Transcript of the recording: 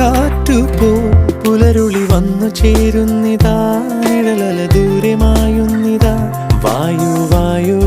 കാറ്റുപോ പുലരുളി വന്നു ചേരുന്നിതാ നിഴലല ദൂരമായുന്നിതാ വായു വായു